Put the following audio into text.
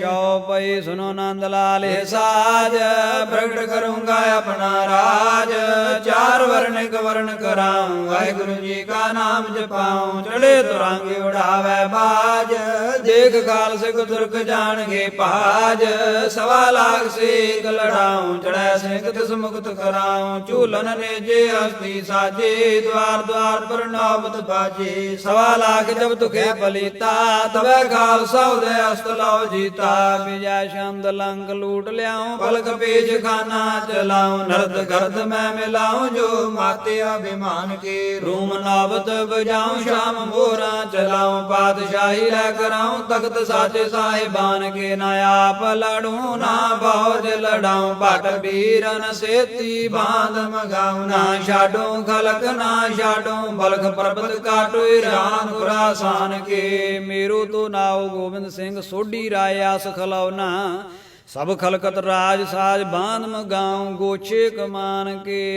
ਚਉ ਪਈ ਸੁਨੋ ਨੰਦ ਲਾਲ ਸਾਜ ਪ੍ਰਗਟ ਕਰੂੰਗਾ ਆਪਣਾ ਰਾਜ। ਚਾਰ ਵਰਨ ਇੱਕ ਵਾਹਿਗੁਰੂ ਜੀ ਕਾ ਨਾਮ ਜਪਾਉ ਚੜੇ ਤੁਰੰਗ ਉਡਾਵੇ ਬਾਜ। ਦੇਖ ਖਾਲਸੇ ਤੁਰਕ ਜਾਣਗੇ ਭਾਜ ਸਵਾ ਲਾਖ ਸੇਕ ਲੜਾਉ ਚੜੈ ਸਿੰਘ ਤਿਸ ਮੁਕਤ ਕਰਾਉ। ਝੂਲਨ ਨੇਜੇ ਹਸਤੀ ਸਾਜੇ, ਦਵਾਰ ਦਵਾਰ ਪਰ ਨਾਮਤ ਬਾਜੇ। ਸਵਾ ਲਾਖ ਜਬ ਤੁਖੇ ਬਲੀਤਾ, ਤਵੇ ਖਾਲਸਾ ਉਦੇ ਅਸਤ ਲਾਓ ਜੀਤਾ। ਵਿਜੈ ਸ਼ੰਦ ਲੰਗ ਲੂਟ ਲਿਆਉ ਪਲਕ ਪੇਜ ਖਾਨਾ ਚਲਾਉ। ਨਰਦ ਗਰਦ ਮੈਂ ਮਿਲਾਉ, ਜੋ ਮਾਤੇ ਅਭਿਮਾਨ ਕੇ ਰੂਮ ਨਾਵਤ ਬਜਾਉ ਸ਼ਾਮ ਮੋਰਾ ਚਲਾਉ, ਪਾਤਸ਼ਾਹੀ ਲੈ ਕਰਾਉ, ਤਖਤ ਸਾਚੇ ਸਾਹਿਬਾਨ ਕੇ ਨਾ ਆਪ ਲੜੂ, ਨਾ ਬੌਜ ਲੜਾਉ, ਭਟ ਵੀਰਨ ਸੇਤੀ ਬਾਂਧ ਮਗਾਉ, ਨਾ ਛਾਡੂ ਖਲਕ, ਨਾ ਛਾਡੋ ਬਲਖ ਪਰਬਤ ਕਾਟੂ ਰਾਨ ਖੁਰਾਸਾਨ ਕੇ। ਮੇਰੂ ਤੋ ਨਾਉ ਗੋਬਿੰਦ ਸਿੰਘ ਸੋਢੀ ਰਾਏ, ਆਸ ਖਲਾਉਨਾ ਸਭ ਖਲਕਤ ਰਾਜ ਸਾਜ ਬਾਂਧ ਮਗਾਉ, ਗੋਛੇ ਕਮਾਨ ਕੇ।